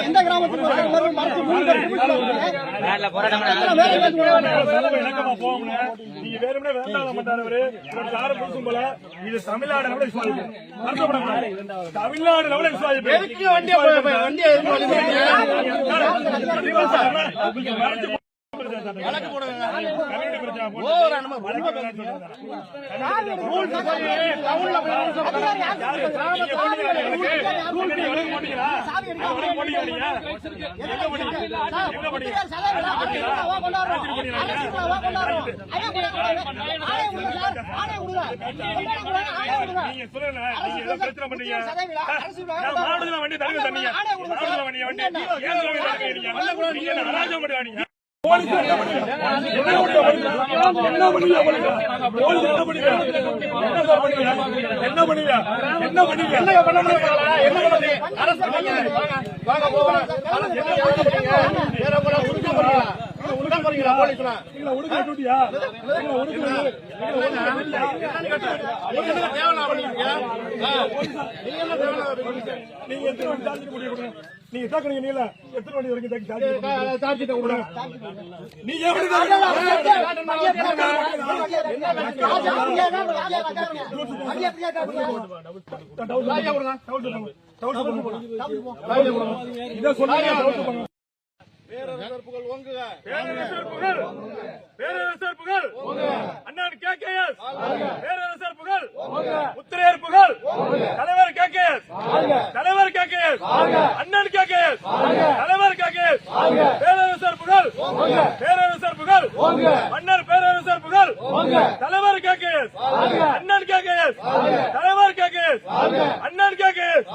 எந்த கிராமத்துக்கு தமிழ்நாடு. தமிழ்நாடு. மறைச்சு வழக்கு போடுங்க. வண்டி சொன்னீங்க. மாடுல வண்டி. அராஜகம் பண்றீங்க? என்ன? என்ன? என்ன என்ன? என்ன? என்ன? என்ன? என்ன பண்ண முடியும்? என்ன? அரசு. வாங்க போவோம். அரசு என்ன பண்ண முடியும்? வேற போல போலீஸ்ல? நீங்க டூட்டியா? நீங்க உடுக்க நீங்க எத்தனை வண்டி சார்ஜ் முடிய கொடுங்க நீங்க தாக்குறீங்க நீல எத்தனை வண்டி வரைக்கும் சார்ஜ் சார்ஜ் கொடுங்க நீங்க எப்படி இதை சொல்லுங்க பேரரசர் புகழ் பேரரசர் புகழ் அண்ணன் கே கே எஸ் பேரரசர் புகழ் உத்திரையர் புகழ் தலைவர் கே கே எஸ் தலைவர் கே கே எஸ் அண்ணன் கே கே எஸ் தலைவர் கே கே எஸ் பேரரசர் புகழ். பேரரசர் புகழ். மன்னர் பேரரசர் புகழ். தலைவர் கே கே எஸ் அண்ணன் கே கே எஸ் தலைவர் கே கே எஸ் அண்ணன் கே கே எஸ்